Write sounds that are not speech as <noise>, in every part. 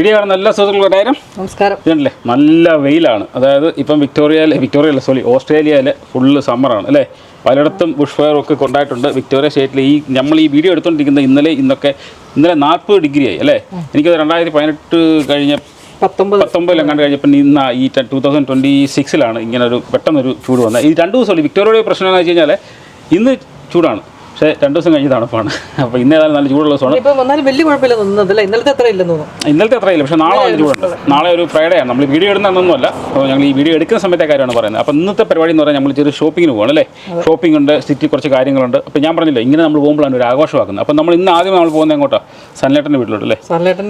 Video കാണുന്ന എല്ലാ സുഹൃത്തുക്കൾക്കും ഒരായിരം നമസ്കാരം. ഇതുണ്ടല്ലേ? നല്ല വെയിലാണ്. അതായത് ഇപ്പം വിക്ടോറിയ വിക്ടോറിയ അല്ല സോറി ഓസ്ട്രേലിയയിലെ ഫുള്ള് സമ്മറാണ് അല്ലേ? പലയിടത്തും ബുഷ് ഫയർ ഒക്കെ കൊണ്ടായിട്ടുണ്ട്. വിക്ടോറിയ സ്റ്റേറ്റിൽ ഈ നമ്മൾ ഈ വീഡിയോ എടുത്തുകൊണ്ടിരിക്കുന്ന ഇന്നലെ ഇന്നൊക്കെ ഇന്നലെ നാൽപ്പത് ഡിഗ്രി ആയി അല്ലേ? എനിക്കത് രണ്ടായിരത്തി പതിനെട്ട് കഴിഞ്ഞ പത്തൊമ്പത്. പത്തൊമ്പതിൽ എങ്ങാണ്ട് കഴിഞ്ഞപ്പോൾ ഇന്ന് ഈ ടൂ തൗസൻഡ് ട്വന്റി സിക്സിലാണ് ഇങ്ങനെ ഒരു പെട്ടെന്നൊരു ചൂട് വന്നത്. ഈ രണ്ട് ദിവസമുള്ളൂ വിക്ടോറിയയുടെ പ്രശ്നം എന്ന് വെച്ച് കഴിഞ്ഞാൽ ഇന്ന് ചൂടാണ്. പക്ഷേ രണ്ടു ദിവസം കഴിഞ്ഞ് തണുപ്പാണ്. അപ്പോൾ ഇന്ന് ഏതായാലും നല്ല ചൂടുള്ള ദിവസമാണ്. വന്നാലും വലിയ കുഴപ്പമില്ല തോന്നുന്നില്ല. ഇന്നലത്തെ അത്ര ഇല്ലെന്ന് തോന്നുന്നു. ഇന്നലത്തെ അത്രയില്ല. പക്ഷേ നാളെ നല്ല ചൂടുണ്ട്. നാളെ ഒരു ഫ്രൈഡേ ആണ്. നമ്മൾ വീഡിയോ ഇടുന്നതൊന്നുമല്ല അപ്പോൾ ഞങ്ങൾ ഈ വീഡിയോ എടുക്കുന്ന സമയത്തെ കാര്യമാണ് പറയുന്നത്. അപ്പോൾ ഇന്നത്തെ പരിപാടി എന്ന് പറഞ്ഞാൽ നമ്മൾ ചെറിയ ഷോപ്പിങ്ങിന് പോകണം അല്ലേ? ഷോപ്പിംഗ് ഉണ്ട് സിറ്റി കുറച്ച് കാര്യങ്ങളുണ്ട്. അപ്പോൾ ഞാൻ പറഞ്ഞില്ല ഇങ്ങനെ നമ്മൾ പോകുമ്പോഴാണ് ഒരു ആഘോഷമാക്കുന്നത്. അപ്പോൾ നമ്മൾ ഇന്ന് ആദ്യം നമ്മൾ പോകുന്നത് എങ്ങോട്ടാണ് സൺലേട്ടന്റെ വീട്ടിലോട്ട് അല്ലേ? സൺലേട്ടൻ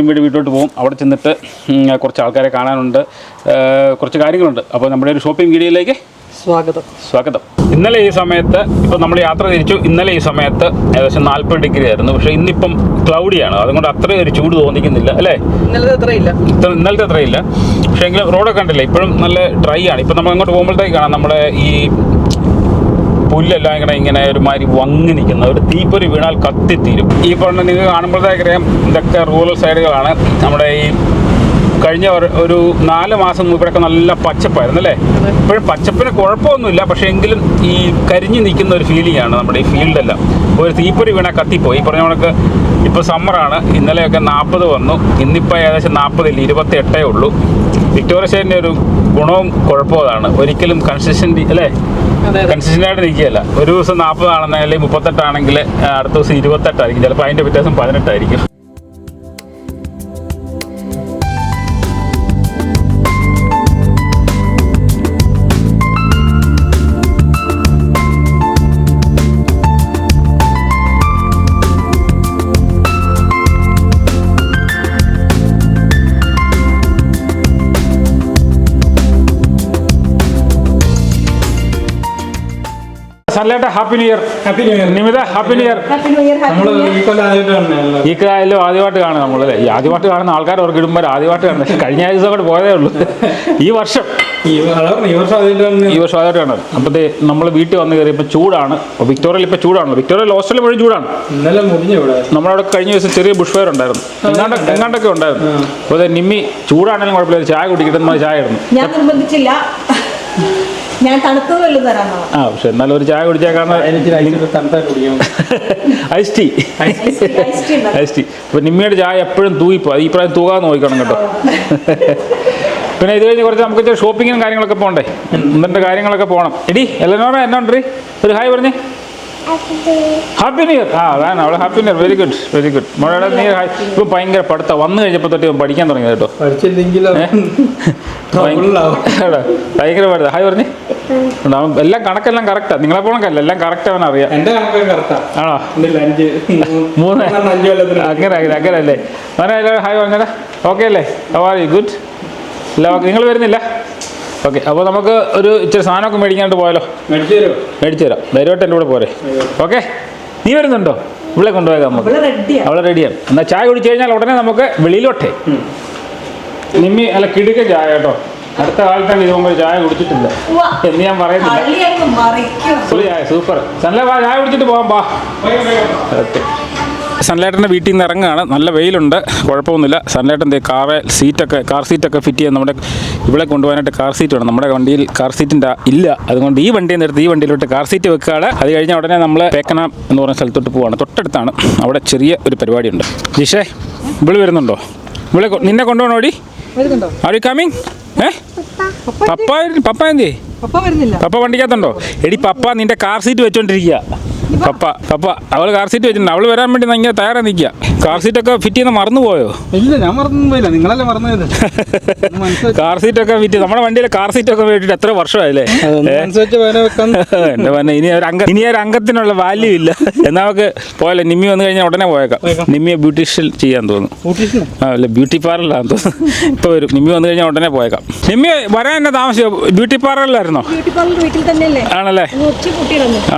നിമ്മിയുടെ വീട്ടിലോട്ട് പോകും. അവിടെ ചെന്നിട്ട് കുറച്ച് ആൾക്കാരെ കാണാനുണ്ട്. കുറച്ച് കാര്യങ്ങളുണ്ട്. അപ്പോൾ നമ്മുടെ ഒരു ഷോപ്പിംഗ് വീഡിയോയിലേക്ക് സ്വാഗതം. സ്വാഗതം. ഇന്നലെ ഈ സമയത്ത് ഇപ്പം നമ്മൾ യാത്ര തിരിച്ചു. ഇന്നലെ ഈ സമയത്ത് ഏകദേശം നാൽപ്പത് ഡിഗ്രി ആയിരുന്നു. പക്ഷെ ഇന്നിപ്പം ക്ലൗഡിയാണ് അതുകൊണ്ട് അത്രയും ഒരു ചൂട് തോന്നിക്കുന്നില്ല അല്ലേ? ഇന്നലത്തെ അത്രയില്ല. ഇന്നലത്തെ അത്രയില്ല. പക്ഷേ എങ്കിലും റോഡൊക്കെ കണ്ടില്ല? ഇപ്പോഴും നല്ല ഡ്രൈ ആണ്. ഇപ്പം നമ്മൾ അങ്ങോട്ട് പോകുമ്പോഴത്തേക്ക് കാണാം. നമ്മുടെ ഈ പുല്ലെല്ലാം ഇങ്ങനെ ഇങ്ങനെ ഒരുമാതിരി വങ്ങി നിൽക്കുന്ന ഒരു തീപ്പൊരി വീണാൽ കത്തിത്തീരും ഈ പറഞ്ഞ നിങ്ങൾ കാണുമ്പോഴത്തേക്കറിയാം ഇതൊക്കെ റൂറൽ സൈഡുകളാണ് നമ്മുടെ ഈ കഴിഞ്ഞ ഒരു- നാല് മാസം ഇവിടെയൊക്കെ നല്ല പച്ചപ്പായിരുന്നു അല്ലേ? ഇപ്പോഴും പച്ചപ്പിന് കുഴപ്പമൊന്നുമില്ല പക്ഷെ എങ്കിലും ഈ കരിഞ്ഞു നിൽക്കുന്ന ഒരു ഫീലിംഗ് ആണ് നമ്മുടെ ഈ ഫീൽഡെല്ലാം ഒരു തീപ്പൊരി വീണ കത്തിപ്പോയി. ഈ പറഞ്ഞ കണക്ക് ഇപ്പോൾ സമ്മറാണ് ഇന്നലെയൊക്കെ നാൽപ്പത് വന്നു. ഇന്നിപ്പോൾ ഏകദേശം നാൽപ്പതില്ല ഇരുപത്തി എട്ടേ ഉള്ളൂ. വിക്ടോറിയ സ്റ്റേറ്റിന്റെ ഒരു ഗുണവും കുഴപ്പവും അതാണ്. ഒരിക്കലും കൺസിസ്റ്റന്റ് അല്ലേ? കൺസിസ്റ്റന്റ് ആയിട്ട് നിൽക്കുകയല്ല. ഒരു ദിവസം നാൽപ്പതാണെന്നെങ്കിൽ മുപ്പത്തെട്ടാണെങ്കിൽ അടുത്ത ദിവസം ഇരുപത്തെട്ടായിരിക്കും. ചിലപ്പോൾ അതിന്റെ വ്യത്യാസം പതിനെട്ടായിരിക്കും. സല്ലേട്ട happy new year. Happy new year. Nimitha happy new year. നമ്മൾ ഈ കാലം ആദ്യമായിട്ട് കാണും നമ്മളല്ലേ ഈ ആദ്യമായിട്ട് കാണുന്ന ആൾക്കാർ അവർക്ക് ഇടുമ്പോൾ ആദ്യമായിട്ട് കാണുന്നത് കഴിഞ്ഞ ആഴ്ച അങ്ങോട്ട് പോയതേ ഉള്ളൂ. ഈ വർഷം. ഈ വർഷം ആദ്യമായിട്ടാണ് ഈ വർഷം ആദ്യമായിട്ട് കാണുന്നത്. അപ്പോഴത്തെ നമ്മൾ വീട്ടിൽ വന്ന് കയറിയപ്പോൾ ചൂടാണ്. അപ്പോൾ വിക്ടോറിയയിൽ ഇപ്പോൾ ചൂടാണല്ലോ വിക്ടോറിയയിൽ ഹോസ്റ്റലിൽ മുഴുവൻ ചൂടാണ്. ഇന്നലെ മുടിഞ്ഞു ഇവിടെ. നമ്മളവിടെ കഴിഞ്ഞ ദിവസം ചെറിയ ബുഷ് ഫയർ ഉണ്ടായിരുന്നു. എങ്ങാണ്ട് എങ്ങാണ്ടൊക്കെ ഉണ്ടായിരുന്നു. അപ്പോൾ അതെ നിമ്മി ചൂടാണെങ്കിലും കുഴപ്പമില്ല. ചായ കുടിക്കിട്ടുന്ന ചായ ആയിരുന്നു ഞാൻ നിർബന്ധിച്ചില്ല. ഞാൻ തണുത്തത് വല്ലതും തരാമെന്നാണ് ആ പക്ഷെ എന്നാലും ഒരു ചായ കുടിച്ചേക്കാൻ ഐസ് ടീ ഐസ് ടീ അപ്പൊ നിമ്മിയുടെ ചായ എപ്പോഴും തൂയിപ്പോ ഈ പ്രായം തൂകാൻ നോക്കണം കേട്ടോ. പിന്നെ ഇത് കഴിഞ്ഞ് കുറച്ച് നമുക്ക് ഇച്ചിരി ഷോപ്പിങ്ങും കാര്യങ്ങളൊക്കെ പോകണ്ടേ എന്നിട്ട് കാര്യങ്ങളൊക്കെ പോകണം എടി എല്ലനോറ എന്നോണ്ട് ഒരു ഹായ് പറഞ്ഞേ. ഹാപ്പി ന്യൂ ഇയർ ആ വേണം അവളെ happy new year very good very good മോളെ നീ ഇപ്പം ഭയങ്കര പഠിത്തം. വന്നു കഴിഞ്ഞപ്പോൾ തൊട്ട് ഇവൻ പഠിക്കാൻ തുടങ്ങി കേട്ടോ. ഭയങ്കര പഠിത്തം. ഹായ് പറഞ്ഞു. എല്ലാം കണക്കെല്ലാം കറക്റ്റാണ് നിങ്ങളെ പോണക്കല്ല എല്ലാം കറക്റ്റ് അവൻ അറിയാം. കറക്റ്റാ ആണോ? മൂന്ന് അങ്ങനെ അങ്ങനെ അങ്ങനെ അല്ലേ? ഹായ് പറഞ്ഞടാ. ഓക്കെ അല്ലേ? ആർ യു ഗുഡ് നിങ്ങൾ വരുന്നില്ല? ഓക്കെ അപ്പോൾ നമുക്ക് ഒരു ഇച്ചിരി സാധനമൊക്കെ മേടിക്കാണ്ട് പോയാലോ? മേടിച്ചു തരുമോ മേടിച്ചു തരാം ധൈര്യമായിട്ട് എന്റെ കൂടെ പോരെ. ഓക്കെ നീ വരുന്നുണ്ടോ? ഇവിടെ കൊണ്ടുപോയാൽ നമുക്ക്. അവളെ റെഡിയാണ് എന്നാൽ ചായ കുടിച്ചു കഴിഞ്ഞാൽ ഉടനെ നമുക്ക് വെളിയിലോട്ടെ. നിമ്മി അല്ല കിടുക്ക ചായ കേട്ടോ. അടുത്ത കാലത്താണ് ഇത് മുമ്പ് ചായ കുടിച്ചിട്ടില്ല. എന്ന് ഞാൻ പറയുന്നില്ല. സൂപ്പർ. സൺലൈ ചായ കുടിച്ചിട്ട് പോകാം പാ ഓക്കെ. സൺലൈറ്ററിന്റെ വീട്ടിൽ നിന്ന് ഇറങ്ങുകയാണ്. നല്ല വെയിലുണ്ട്. കുഴപ്പമൊന്നുമില്ല. സൺലൈറ്റൻ ദേ കാറ് സീറ്റൊക്കെ കാർ സീറ്റൊക്കെ ഫിറ്റ് ചെയ്യാൻ നമ്മുടെ ഇവിടെ കൊണ്ടുപോകാനായിട്ട് കാർ സീറ്റ് വേണം. നമ്മുടെ വണ്ടിയിൽ കാർ സീറ്റിന്റെ ഇല്ല. അതുകൊണ്ട് ഈ വണ്ടിയിൽ നിർത്തി ഈ വണ്ടിയിലോട്ട് കാർ സീറ്റ് വെക്കുകയാണ്. അത് കഴിഞ്ഞാൽ ഉടനെ നമ്മൾ പേക്കനാം എന്ന് പറഞ്ഞ സ്ഥലത്തോട്ട് പോവാണ്. തൊട്ടടുത്താണ് അവിടെ ചെറിയ ഒരു പരിപാടിയുണ്ട്. ജിഷേ വിളി വരുന്നുണ്ടോ? ഇവിളെ നിന്നെ കൊണ്ടുപോകണോടി ഓടി ആർ യു കമ്മിങ് ഏ? പപ്പ. പപ്പ എന്തേ പപ്പ വണ്ടിക്കകത്തുണ്ടോ? എടി പപ്പ നിന്റെ കാർ സീറ്റ് വെച്ചോണ്ടിരിക്കുക പപ്പ പപ്പ അവൾ കാർ സീറ്റ് വെച്ചിട്ടുണ്ട്. അവൾ വരാൻ വേണ്ടി ഇങ്ങനെ തയ്യാറാ നിൽക്കുക കാർ സീറ്റ് ഒക്കെ ഫിറ്റ് ചെയ്യുന്ന മറന്നു പോയോ? ഇല്ല ഞാൻ മറന്നു പോയില്ല. നിങ്ങളല്ലേ മറന്നു പോയത് കാർ സീറ്റ് ഒക്കെ ഫിറ്റ് നമ്മുടെ വണ്ടിയിലെ കാർ സീറ്റ് ഒക്കെ വേണ്ടിട്ട് എത്ര വർഷമായില്ലേ? <laughs> എന്റെ പറഞ്ഞ ഇനി ഒരു അംഗം ഇനി ഒരു അംഗത്തിനുള്ള വാല്യൂ ഇല്ല. എന്നാ നമുക്ക് പോയല്ലേ നിമ്മി വന്നു കഴിഞ്ഞാൽ ഉടനെ പോയേക്കാം. നിമ്മിയെ ബ്യൂട്ടീഷ്യൻ ചെയ്യാൻ തോന്നുന്നു. ആ? അല്ല ബ്യൂട്ടി പാർലറിലാന്ന് തോന്നുന്നു. ഇപ്പൊ വരും. നിമ്മി വന്നു കഴിഞ്ഞാൽ ഉടനെ പോയേക്കാം. നിമ്മി വരാൻ എന്നെ താമസിച്ചോ? ബ്യൂട്ടി പാർലറിലായിരുന്നോ ആണല്ലേ?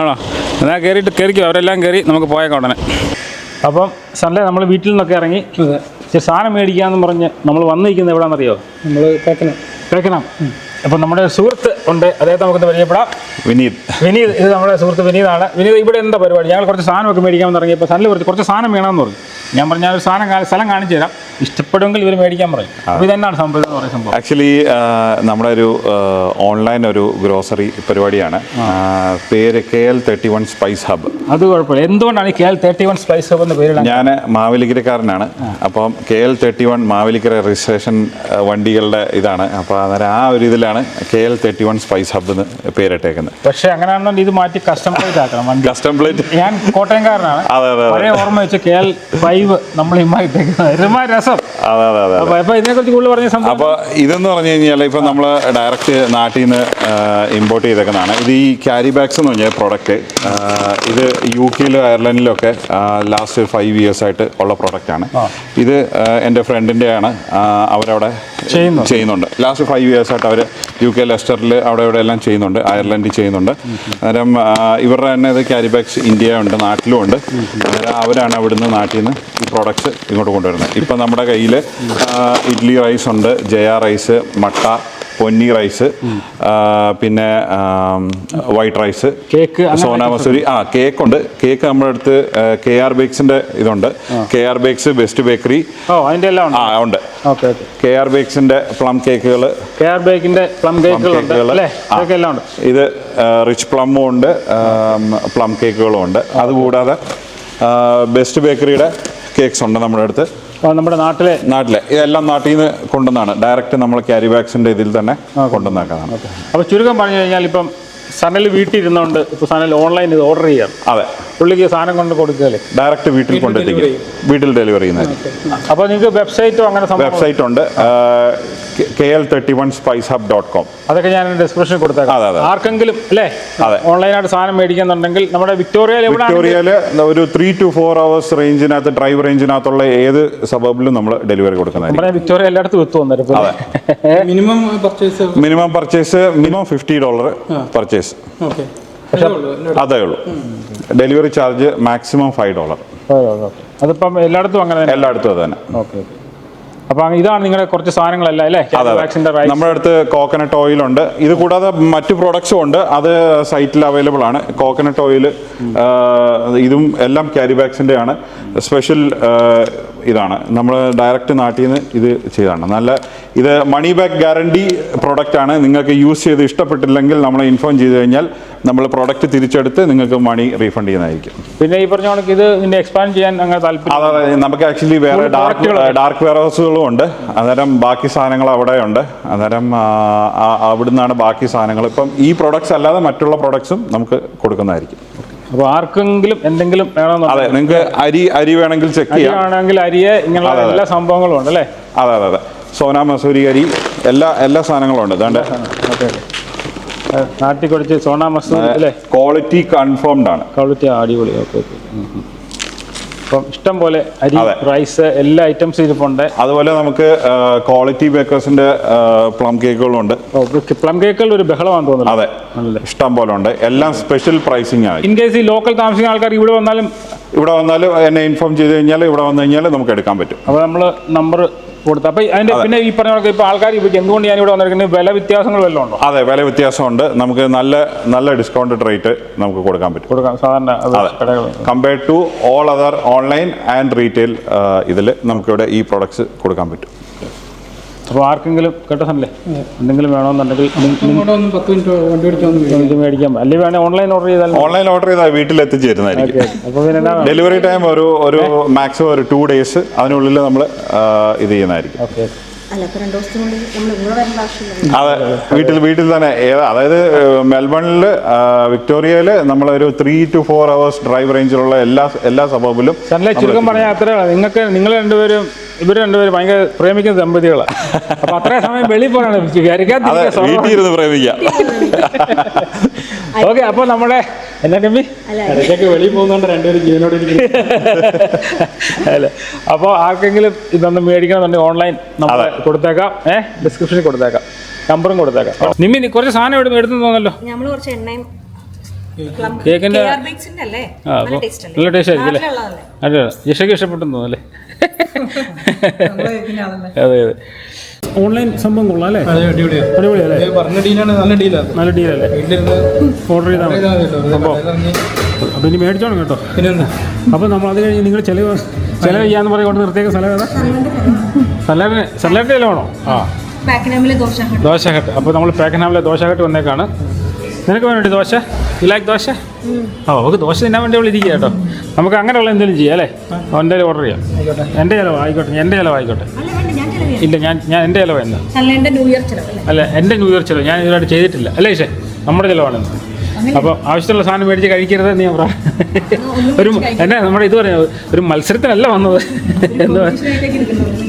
ആണോ? എന്നാ ആണോ എന്നാൽ കയറിക്കും അവരെല്ലാം കയറി നമുക്ക് പോയേക്കാം ഉടനെ. അപ്പം സൺഡേ നമ്മൾ വീട്ടിൽ നിന്നൊക്കെ ഇറങ്ങി ഇച്ചിരി സാധനം മേടിക്കാമെന്ന് പറഞ്ഞ് നമ്മൾ വന്നിരിക്കുന്നത് എവിടെയാണെന്നറിയോ നമ്മൾ കേൾക്കണം കേൾക്കണം അപ്പം നമ്മുടെ സുഹൃത്ത് ഉണ്ട് അദ്ദേഹത്തെ നമുക്കൊന്ന് പരിചയപ്പെടാം. വിനീത്. വിനീത് ഇത് നമ്മുടെ സുഹൃത്ത് വിനീതാണ്. വിനീത് ഇവിടെ എന്താ പരിപാടി? ഞങ്ങൾ കുറച്ച് സാധനമൊക്കെ മേടിക്കാമെന്ന് ഇറങ്ങിയപ്പോൾ സണ്ണിൽ കുറച്ച് കുറച്ച് സാധനം വേണമെന്ന് പറഞ്ഞു. ഞാൻ പറഞ്ഞ ഒരു സാധനം സ്ഥലം കാണിച്ചു തരാം. ഇഷ്ടപ്പെടുമെങ്കിൽ ഇവർ മേടിക്കാൻ പറയും. അപ്പോൾ ഇതെന്നാണ് സംഭവം സംഭവം. ആക്ച്വലി നമ്മുടെ ഒരു ഓൺലൈൻ ഒരു ഗ്രോസറി പരിപാടിയാണ്. പേര് K L thirty one spice hub അത് കുഴപ്പമില്ല. എന്തുകൊണ്ടാണ് K L thirty one spice hub എന്ന പേര് ഞാൻ മാവേലിക്കരക്കാരനാണ്. അപ്പം K L thirty one Mavelikkara registration വണ്ടികളുടെ ഇതാണ്. അപ്പോൾ അന്നേരം ആ ഒരു ഇതിലാണ് K L thirty one spice hub എന്ന് പേരിട്ടേക്കുന്നത്. പക്ഷേ അങ്ങനെയാണെന്നുണ്ടെങ്കിൽ ഇത് മാറ്റി കസ്റ്റം പ്ലേറ്റ് ആക്കണം വണ്ടി. കസ്റ്റം പ്ലേറ്റ് ഞാൻ കോട്ടയംകാരനാണ്. അതെ, അതെ, അതെ. പഴയ ഓർമ്മ വെച്ച് കെ എൽ ഫൈവ് നമ്മൾ ഇമ്മായിട്ടേക്കുന്നത് രസം. അതെ അതെ അതെ അപ്പൊ അപ്പൊ ഇതിനെക്കുറിച്ച് കൂടുതൽ പറഞ്ഞ സംഭവം? അപ്പോൾ ഇതെന്ന് പറഞ്ഞു കഴിഞ്ഞാൽ ഇപ്പൊ നമ്മൾ ഡയറക്റ്റ് നാട്ടിൽ നിന്ന് ഇമ്പോർട്ട് ചെയ്തേക്കുന്നതാണ്. ഇത് ഈ ക്യാരി ബാഗ്സ് എന്ന് പറഞ്ഞ പ്രോഡക്റ്റ് ഇത് യു കെയിലും അയർലൻഡിലും ഒക്കെ ലാസ്റ്റ് ഫൈവ് ഇയേഴ്സ് ആയിട്ട് ഉള്ള പ്രോഡക്റ്റാണ് ഇത് എന്റെ എന്റെ ഫ്രണ്ടിന്റെയാണ് അവരവിടെ ചെയ്യുന്നുണ്ട്. ലാസ്റ്റ് ഫൈവ് ഇയേഴ്സ് ആയിട്ട് അവർ യു കെ ലെസ്റ്ററിൽ അവിടെ ഇവിടെ എല്ലാം ചെയ്യുന്നുണ്ട്. അയർലൻഡിൽ ചെയ്യുന്നുണ്ട്. അന്നേരം ഇവരുടെ തന്നെ ഇത് ക്യാരി ബാഗ്സ് ഇന്ത്യ ഉണ്ട് നാട്ടിലും ഉണ്ട്. അവരാണ് അവിടുന്ന് നാട്ടിൽ നിന്ന് ഈ പ്രോഡക്റ്റ്സ് ഇങ്ങോട്ട് കൊണ്ടുവരുന്നത്. ഇപ്പം നമ്മുടെ കയ്യിൽ ഇഡ്ലി റൈസ് ഉണ്ട് ജയ റൈസ് മട്ട പൊന്നി റൈസ് പിന്നെ white rice cake Sona Masoori. ആ കേക്ക് ഉണ്ട് കേക്ക് നമ്മുടെ അടുത്ത് കെ ആർ ബേക്സിന്റെ ഇതുണ്ട്. K R Bakes best bakery. ഉണ്ട്. ആ കെ ആർ ബേക്സിന്റെ പ്ലം കേക്കുകൾ കെ ആർ ബേക്കിന്റെ പ്ലം കേക്കുകൾ ഇത് റിച്ച് പ്ലമ്മും ഉണ്ട് പ്ലം കേക്കുകളും ഉണ്ട്. അതുകൂടാതെ ബെസ്റ്റ് ബേക്കറിയുടെ കേക്ക്സ് ഉണ്ട് നമ്മുടെ അടുത്ത്. നമ്മുടെ നാട്ടിലെ നാട്ടിലെ ഇതെല്ലാം നാട്ടിൽ നിന്ന് കൊണ്ടുവന്നാണ്. ഡയറക്റ്റ് നമ്മൾ ക്യാരി ബാഗ്സിന്റെ ഇതിൽ തന്നെ കൊണ്ടുവന്നേക്കുന്നതാണ്. അപ്പോൾ ചുരുക്കം പറഞ്ഞു കഴിഞ്ഞാൽ ഇപ്പം സനൽ വീട്ടിൽ ഇരുന്നുകൊണ്ട് ഇപ്പൊ സനൽ ഓൺലൈൻ ഇത് ഓർഡർ ചെയ്യാം. അതെ. പുള്ളിക്ക് സാധനം കൊണ്ട് കൊടുക്കുകയല്ലേ ഡയറക്റ്റ് വീട്ടിൽ കൊണ്ടെത്തിക്കും വീട്ടിൽ ഡെലിവറി ചെയ്യുന്നത് അപ്പോൾ നിങ്ങൾക്ക് വെബ്സൈറ്റോ അങ്ങനെ വെബ്സൈറ്റ് ഉണ്ട്. K L thirty one spice hub dot com അതൊക്കെ ഞാൻ ഡിസ്ക്രിപ്ഷനിൽ കൊടുത്തേക്കാം. അതെ, അതെ. ആർക്കെങ്കിലും അല്ലേ? അതെ. ഓൺലൈനായിട്ട് സാധനം മേടിക്കുന്നുണ്ടെങ്കിൽ നമ്മുടെ വിക്ടോറിയയിൽ എവിടെ വിക്ടോറിയയിൽ ഒരു ത്രീ ടു ഫോർ അവേഴ്സ് റേഞ്ചിനകത്ത് ഡ്രൈവ് റേഞ്ചിനകത്തുള്ള ഏത് സബബിലും നമ്മൾ ഡെലിവറി കൊടുക്കുന്നത് നമ്മുടെ വിക്ടോറിയ എല്ലായിടത്തും എത്തും അതെ. Minimum purchase minimum purchase minimum fifty dollar purchase okay അതേ ഉള്ളൂ delivery charge maximum five dollar അതിപ്പം എല്ലായിടത്തും അങ്ങനെ എല്ലായിടത്തും അത് തന്നെ. ഓക്കെ അപ്പൊ ഇതാണ് നിങ്ങളുടെ കുറച്ച് സാധനങ്ങളല്ല അല്ലേ? നമ്മുടെ അടുത്ത് കോക്കനട്ട് ഓയിൽ ഉണ്ട്. ഇത് കൂടാതെ മറ്റു പ്രോഡക്ട്സും ഉണ്ട്. അത് സൈറ്റിൽ അവൈലബിൾ ആണ്. കോക്കനട്ട് ഓയിൽ ഇതും എല്ലാം ക്യാരി ആണ്. സ്പെഷ്യൽ ഇതാണ്. നമ്മൾ ഡയറക്റ്റ് നാട്ടിൽ നിന്ന് ഇത് ചെയ്താണ്. നല്ല ഇത് മണി ബാക്ക് ഗ്യാരണ്ടി പ്രോഡക്റ്റ് ആണ്. നിങ്ങൾക്ക് യൂസ് ചെയ്ത് ഇഷ്ടപ്പെട്ടില്ലെങ്കിൽ നമ്മളെ ഇൻഫോം ചെയ്ത് കഴിഞ്ഞാൽ നമ്മൾ പ്രോഡക്റ്റ് തിരിച്ചെടുത്ത് നിങ്ങൾക്ക് മണി റീഫണ്ട് ചെയ്യുന്നതായിരിക്കും. പിന്നെ ഈ പറഞ്ഞ കണക്ക് ഇത് ഇതിന്റെ എക്സ്പാൻഡ് ചെയ്യാൻ അങ്ങനെ താല്പര്യം നമുക്ക് ആക്ച്വലി വേറെ ഡാർക്ക് ഡാർക്ക് വെയർ ഹൗസുകളും ഉണ്ട്. അന്നേരം ബാക്കി സാധനങ്ങൾ അവിടെ ഉണ്ട്. അന്നേരം അവിടുന്നാണ് ബാക്കി സാധനങ്ങൾ. ഇപ്പം ഈ പ്രോഡക്റ്റ്സ് അല്ലാതെ മറ്റുള്ള പ്രോഡക്ട്സും നമുക്ക് കൊടുക്കുന്നതായിരിക്കും. അപ്പോൾ ആർക്കെങ്കിലും എന്തെങ്കിലും അതെ നിങ്ങൾക്ക് അരി അരി വേണമെങ്കിൽ ചെക്ക് ചെയ്യാം. ആണെങ്കിൽ അരിയെ ഇങ്ങനെയുള്ള. എല്ലാ സംഭവങ്ങളും ഉണ്ട് അല്ലേ? അതെ അതെ അതെ. സോന മസൂരി അരി എല്ലാ എല്ലാ സാധനങ്ങളും ഉണ്ട്. അതുകൊണ്ട് ഓക്കെ. നാട്ടിൽ കുടിച്ച് സോണാ മസൂദ് അല്ലേ? ക്വാളിറ്റി കൺഫേംഡ് ആണ്. ക്വാളിറ്റി അടിപൊളി ഓക്കെ ഓക്കെ അപ്പം ഇഷ്ടം പോലെ അരി. റൈസ് എല്ലാ ഐറ്റംസും ഇരിപ്പുണ്ട് അതുപോലെ നമുക്ക് ക്വാളിറ്റി ബേക്കേഴ്സിന്റെ പ്ലം കേക്കുകളും ഉണ്ട്. പ്ലം കേക്കുകൾ ഒരു ബഹളമാണെന്ന് തോന്നുന്നു. അതെ. ഇഷ്ടം പോലെ ഉണ്ട്. എല്ലാം സ്പെഷ്യൽ പ്രൈസിംഗ് ആണ്. ഇൻ കേസ് ഈ ലോക്കൽ താമസിക്കുന്ന ആൾക്കാർ ഇവിടെ വന്നാലും ഇവിടെ വന്നാലും എന്നെ ഇൻഫോം ചെയ്ത് കഴിഞ്ഞാൽ ഇവിടെ വന്നു കഴിഞ്ഞാൽ നമുക്ക് എടുക്കാൻ പറ്റും. അപ്പോൾ നമ്മൾ നമ്പർ കൊടുത്തു അപ്പൊ അതിന്റെ പിന്നെ ഈ പറഞ്ഞ ഇപ്പൊ ആൾക്കാർ എന്തുകൊണ്ട് ഞാൻ ഇവിടെ വന്നിരിക്കുന്നത്? വില വ്യത്യാസങ്ങൾ വല്ലതും ഉണ്ടോ? അതെ വില വ്യത്യാസമുണ്ട്. നമുക്ക് നല്ല നല്ല ഡിസ്കൗണ്ടഡ് റേറ്റ് നമുക്ക് കൊടുക്കാൻ പറ്റും. കൊടുക്കാം. സാധാരണ compared to all other online and retail ഇതിൽ നമുക്കിവിടെ ഈ പ്രോഡക്ട്സ് കൊടുക്കാൻ പറ്റും. അപ്പോൾ ആർക്കെങ്കിലും കേട്ടോ സല്ലേ എന്തെങ്കിലും വേണമെന്നുണ്ടെങ്കിൽ ഇത് മേടിക്കാം. അല്ലെങ്കിൽ വേണേൽ ഓൺലൈൻ ഓർഡർ ചെയ്താൽ ഓൺലൈൻ ഓർഡർ ചെയ്താൽ വീട്ടിൽ എത്തിച്ചേരുന്നതായിരിക്കും അപ്പോൾ പിന്നെ ഡെലിവറി ടൈം ഒരു ഒരു മാക്സിമം ഒരു ടു ഡേയ്സ് അതിനുള്ളിൽ നമ്മൾ ഇത് ചെയ്യുന്നതായിരിക്കും. ഓക്കെ അതെ വീട്ടിൽ വീട്ടിൽ തന്നെ ഏതാ അതായത് മെൽബണിൽ വിക്ടോറിയയിൽ നമ്മളൊരു three two four hours drive റേഞ്ചിലുള്ള എല്ലാ എല്ലാ സബബിലും ചുരുക്കം പറഞ്ഞാൽ അത്രയാണ് നിങ്ങൾക്ക് നിങ്ങൾ രണ്ടുപേരും ഇവർ രണ്ടുപേരും ഭയങ്കര പ്രേമിക്കുന്ന ദമ്പതികളാണ് അപ്പൊ അത്രയും സമയം വെളിയിൽ വീട്ടിൽ ഇരുന്ന് പ്രേമിക്കാം. ഓക്കെ അപ്പൊ നമ്മുടെ എന്നാ കമ്പി അല്ല ഇടയ്ക്കൊക്കെ വെളിയിൽ പോകുന്നോണ്ട് രണ്ടുപേരും ജീവനോട് അല്ലെ അപ്പൊ അപ്പോൾ ആർക്കെങ്കിലും ഇതൊന്ന് മേടിക്കണമെന്നുണ്ടെങ്കിൽ ഓൺലൈൻ നമ്മൾ കൊടുത്തേക്കാം. ഏഹ് ഡിസ്ക്രിപ്ഷനിൽ കൊടുത്തേക്കാം. നമ്പറും കൊടുത്തേക്കാം. നിമ്മി നീ കുറച്ച് സാധനം എടുത്ത് എടുത്തു തോന്നല്ലോ നമ്മൾ കുറച്ച് എണ്ണയും കേക്കിന്റെ നല്ല ടേസ്റ്റ് ആയിരിക്കും അല്ലേ? ജിഷയ്ക്ക് ഇഷ്ടപ്പെട്ടെന്ന് തോന്നല്ലേ അതെ അതെ. ഓൺലൈൻ സംഭവം കൊള്ളാം അല്ലേ? അടിപൊളിയല്ലേ? പറഞ്ഞ ഡീലാണ് നല്ല ഡീലാണ് നല്ല ഡീലല്ലേ? ഓർഡർ ചെയ്താൽ അപ്പോൾ അപ്പോൾ ഇനി മേടിച്ചോണം കേട്ടോ. പിന്നെന്താ? അപ്പോൾ നമ്മൾ അത് കഴിഞ്ഞ് നിങ്ങൾ ചിലവ് ചിലവ് ചെയ്യാന്ന് പറഞ്ഞുകൊണ്ട് നിർത്തിയേക്ക് സ്ഥലം ഏതാ? സലാഡിന് സലാഡിന്റെ ഇല വേണോ ആ. ദോശ ഹട്ട് അപ്പോൾ നമ്മൾ പാക്കനാമിലെ ദോശ ഹട്ട് വന്നേക്കാണ്. നിനക്ക് വേണ്ടി ദോശ? You like dosa? ആ നമുക്ക് ദോശ തിന്നാൻ വേണ്ടി വിളിക്കുക ഇരിക്കുക കേട്ടോ. നമുക്ക് അങ്ങനെയുള്ള എന്തെങ്കിലും ചെയ്യാം അല്ലേ? എന്റെ ഓർഡർ ചെയ്യാം. എന്റെ ചിലവ് ആയിക്കോട്ടെ. എന്റെ ചിലവ് ആയിക്കോട്ടെ. ഇല്ല ഞാൻ ഞാൻ എന്റെ ചിലവ് എന്താ അല്ല എന്റെ ന്യൂ ഇയർ ചിലവ് ഞാൻ ഇതുവരെ ചെയ്തിട്ടില്ല. അല്ലേ ശേ നമ്മുടെ ചിലവാണെന്ന്. അപ്പോൾ ആവശ്യമുള്ള സാധനം മേടിച്ച് കഴിക്കരുത് നീ ഞാൻ പറ ഒരു എന്നാ നമ്മുടെ ഇത് പറയാം. ഒരു മത്സരത്തിനല്ല വന്നത്. എന്താ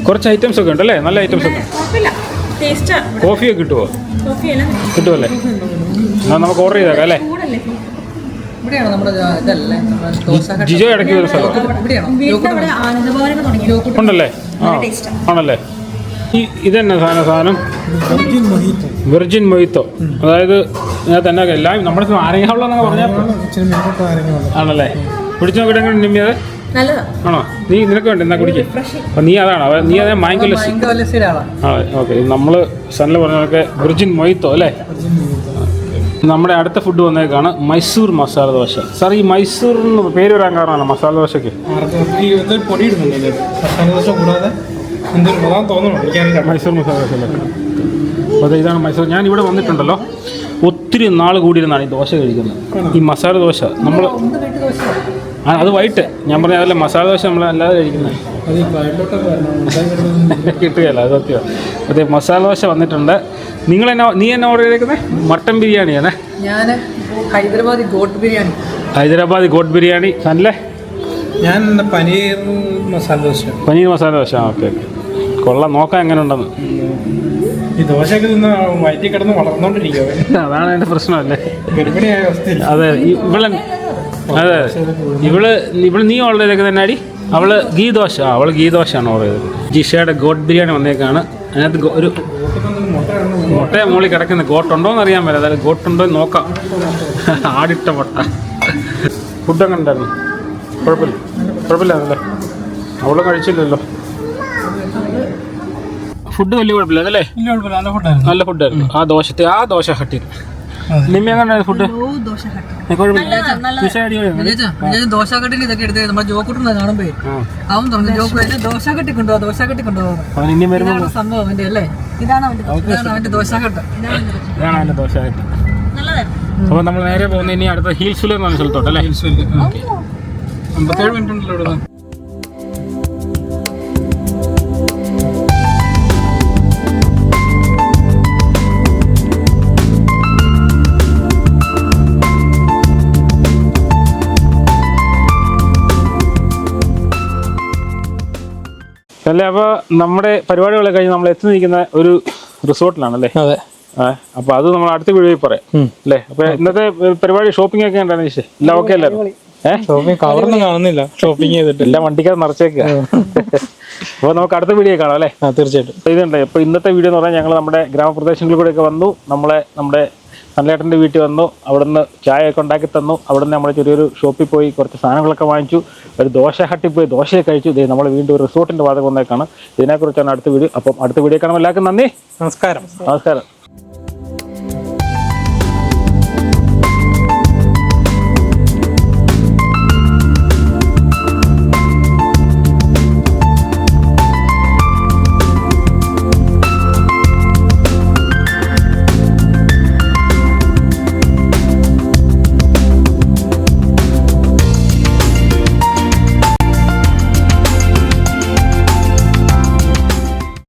കുറച്ച് ഐറ്റംസ് ഒക്കെ ഉണ്ട് അല്ലേ നല്ല ഐറ്റംസ് ഒക്കെ കോഫിയൊക്കെ കിട്ടുമോ കിട്ടുമല്ലേ എന്നാൽ നമുക്ക് ഓർഡർ ചെയ്തേക്കാം അല്ലേ? ഇവിടെയാണോ നമ്മുടെ ഇതല്ലേ? ജിജോ ഇടയ്ക്ക് ഒരു സ്ഥലം. ഉണ്ടല്ലേ? ആ ആണല്ലേ? ഈ ഇതന്നെ സാധനം? സാധനം? വെർജിൻ മൊയ്ത്തോ അതായത് ഇതിനകത്ത് തന്നെ എല്ലാം നമ്മുടെ നാരങ്ങ എന്നൊക്കെ പറഞ്ഞാൽ ആണല്ലേ? പിടിച്ചു നോക്കിയിട്ട് നിമ്മിയത് ആണോ? നീ നിനക്ക് വേണ്ട എന്നാ കുടിക്കുക അപ്പം നീ അതാണോ. നീ അതെ മാങ്കോലസ് ആ ഓക്കെ. നമ്മൾ സണ്ണിൽ പറഞ്ഞതൊക്കെ വെർജിൻ മൊയ്ത്തോ അല്ലേ? നമ്മുടെ അടുത്ത ഫുഡ് വന്നേക്കാണ് മൈസൂർ മസാല ദോശ. സാർ ഈ മൈസൂർ എന്ന് പേര് വരാൻ കാരണമാണ് മസാല ദോശയ്ക്ക്. എന്തൊരു പൊടി മസാല ദോശ കൂടാതെ മൈസൂർ മസാല ദോശ അപ്പോൾ ഇതാണ് മൈസൂർ. ഞാൻ ഇവിടെ വന്നിട്ടുണ്ടല്ലോ. ഒത്തിരി നാൾ കൂടിയിരുന്നാണ് ഈ ദോശ കഴിക്കുന്നത്. ഈ മസാല ദോശ നമ്മൾ അത് വൈകിട്ട്. ഞാൻ പറഞ്ഞ അതല്ല മസാല ദോശ നമ്മൾ അല്ലാതെ കഴിക്കുന്നത്. <laughs> കിട്ടുകയല്ല അത് സത്യം. അതെ മസാല ദോശ വന്നിട്ടുണ്ട്. നിങ്ങൾ എന്നാ നീ എന്നാ ഓർഡർ ചെയ്തേക്കുന്നത് മട്ടൻ ബിരിയാണിയാണ്. ഞാൻ ഹൈദരാബാദി ഗോട്ട് ബിരിയാണി. ഹൈദരാബാദ് ഗോട്ട് ബിരിയാണി. അല്ലേ? ഞാൻ paneer masala dosa. Paneer masala dosa okay okay. കൊള്ളാം നോക്കാം എങ്ങനെ ഉണ്ടെന്ന് ഈ ദോശയൊക്കെ നിന്ന് വയറ്റി കിടന്ന് വളർന്നുകൊണ്ടിരിക്കുക <laughs> അതാണ് എന്റെ പ്രശ്നമല്ലേ? ഗർഭിണിയായ അവസ്ഥ അതെ ഇവളെ അതെ ഇവൾ ഇവൾ നീ ഓർഡർ ചെയ്തേക്കുന്നത് എന്നാടി? അവൾ ഗീ ദോശ അവൾ ഗീ ദോശയാണ് ഓർഡർ ചെയ്തത്. ജിഷയുടെ ഗോട്ട് ബിരിയാണി വന്നേക്കാണ്. അതിനകത്ത് ഒരു മുട്ട മുകളിൽ കിടക്കുന്ന ഗോട്ടുണ്ടോ എന്ന് അറിയാൻ പറ്റില്ല അതായത് ഗോട്ടുണ്ടോ എന്ന് നോക്കാം. ആടിട്ട മുട്ട. ഫുഡ് അങ്ങനെ ഉണ്ടായിരുന്നു? കുഴപ്പമില്ല. കുഴപ്പമില്ലായിരുന്നല്ലേ. അവളും കഴിച്ചില്ലല്ലോ. ഫുഡ് വലിയ കുഴപ്പമില്ല. അതല്ലേ നല്ല ഫുഡായിരുന്നു നല്ല ഫുഡായിരുന്നു ആ ദോശത്തെ ആ ദോശ ഹട്ടി. നിമ്മ എങ്ങനെ ഫുഡ് ഓ ദോശ കട്ട കുഴപ്പമില്ല. ജിഷ അടിപൊളിയാണ്. ഞാൻ ദോശ കട്ടിന് ഇതൊക്കെ എടുത്ത് നമ്മുടെ ജോക്കുട്ടിനെ കാണുമ്പോ. അവൻ പറഞ്ഞു ജോക്ക് എന്നെ ദോശ കട്ടി കൊണ്ടുപോവാ ദോശ കട്ടി കൊണ്ടുപോകാം അവൻ ഇനി വരുമ്പോൾ ഇതാണ് സംഭവം അവന്റെ അല്ലേ? ഇതാണ് ഇതാണ് അവന്റെ ദോശ ഇതാണ് അതിന്റെ ദോശ. ഹട്ടി അപ്പോൾ നമ്മൾ നേരെ പോകുന്ന ഇനി അടുത്ത ഹീൽസുല എന്ന് പറഞ്ഞ സ്ഥലത്തോട്ട് അല്ലേ? അമ്പത്തേഴ് മിനിറ്റ് ഉണ്ടല്ലോ ഇവിടെ അല്ലേ അപ്പോൾ നമ്മുടെ പരിപാടികളെ കഴിഞ്ഞ് നമ്മൾ എത്തി നിൽക്കുന്ന ഒരു റിസോർട്ടിലാണല്ലേ? അതെ. അപ്പൊ അത് നമ്മൾ അടുത്ത വീഡിയോയിൽ പറയാം. അല്ലേ അപ്പൊ ഇന്നത്തെ പരിപാടി ഷോപ്പിംഗ് ഒക്കെ ഉണ്ടായിരുന്നു ശേ എല്ലാം ഓക്കെ അല്ലായിരുന്നു ഷോപ്പിംഗ് കവർന്ന് കാണുന്നില്ല. ഷോപ്പിംഗ് ചെയ്തിട്ട്. എല്ലാം വണ്ടിക്കകത്ത് നിറച്ചേക്കുക അപ്പോൾ നമുക്ക് അടുത്ത വീഡിയോ കാണാം അല്ലേ? തീർച്ചയായിട്ടും. ഇതുണ്ട്. ഇപ്പൊ ഇന്നത്തെ വീഡിയോ എന്ന് പറഞ്ഞാൽ ഞങ്ങൾ നമ്മുടെ ഗ്രാമപ്രദേശങ്ങളിൽ കൂടെ ഒക്കെ വന്നു. നമ്മളെ നമ്മുടെ സൺലേട്ടന്റെ വീട്ടിൽ വന്നു അവിടുന്ന് ചായയൊക്കെ ഉണ്ടാക്കി തന്നു. അവിടുന്ന് നമ്മൾ ചെറിയൊരു ഷോപ്പിൽ പോയി കുറച്ച് സാധനങ്ങളൊക്കെ വാങ്ങിച്ചു. ഒരു ദോശ ഹട്ടി പോയി ദോശയെ കഴിച്ചു. ഇതേ നമ്മൾ വീണ്ടും ഒരു റിസോർട്ടിന്റെ വാതകം വന്നേക്കാണ്. ഇതിനെക്കുറിച്ചാണ് അടുത്ത വീഡിയോ. അപ്പം അടുത്ത വീഡിയോ കാണുമ്പോൾ എല്ലാവർക്കും നന്ദി. നമസ്കാരം. നമസ്കാരം.